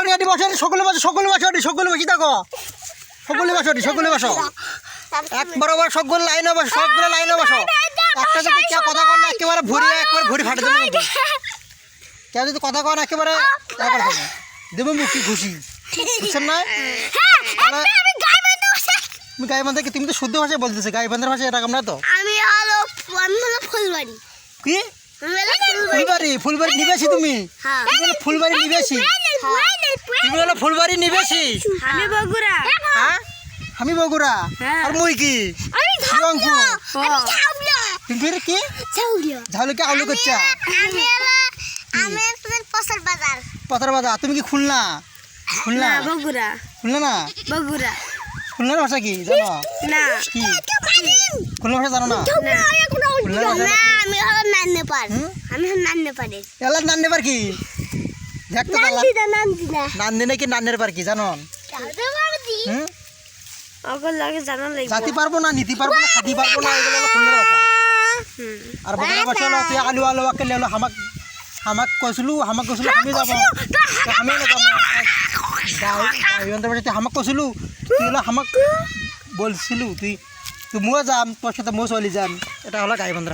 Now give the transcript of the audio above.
কারণ এটি বসে সকলে বসে সকলে বসে ওটি সকলে বসি থাকো সকলে বসো ওটি সকলে বসো। এক বরাবর সবগুলো লাইনে বসো সবগুলো লাইনে বসো। একটা যদি কেউ কথা কর না একেবারে ভরি একবার ভরি ফাটে দেবো। কেউ যদি কথা কর না একেবারে একবার দেবো। দেবো খুশি বুঝছেন না? তাহলে তুমি গাই বান্ধা কি তুমি তো শুদ্ধ ভাষায় বলতেছে গাই বান্ধার ভাষায় এরকম না তো? আমি হলো আমি ফুলবাড়ি। কি? আমি ফুলবাড়ি। ফুলবাড়ি নিবেছি তুমি? হ্যাঁ। ফুলবাড়ি নিবেছি তুমি হলো ফুলবাড়ি নিবেছি আমি বগুড়া। হ্যাঁ? আমি বগুড়া। হ্যাঁ। আর মুই কি? তুমি কি? ঝাউলিয়া। আলু করছা? বাজার। তুমি কি খুলনা? খুলনা? বগুড়া। খুলনা না? বগুড়া। খুলনার ভাষা কি? জানো? না। কি? খুলনা ভাষা জানো না। আমি হলো নান্নে পার আমি হলো নান্নে পারে এলা নান্নে পার কি দেখতে পারলাম নান্দিদা নান্দিদা। নান্দি নাকি নান্নের পার কি জানো? জানতে পারদি হুম? অগল লাগে জানা লাগবে। জাতি পারব না নীতি পারব না খাতি পারব না এগুলো হলো খুলনার ভাষা আর বদলা ভাষা হলো তুই আলু আলু আকেলে হলো হামাক হামাক কৈছিলো হামাক কৈছিলো আমি যাব। আমি হামাক কৈছিলো তুই হামাক বলছিলো তুই তুই ময়ো যাম তোর সাথে ময়ো চলি যাম। এটা হলো গাই বন্ধুরা।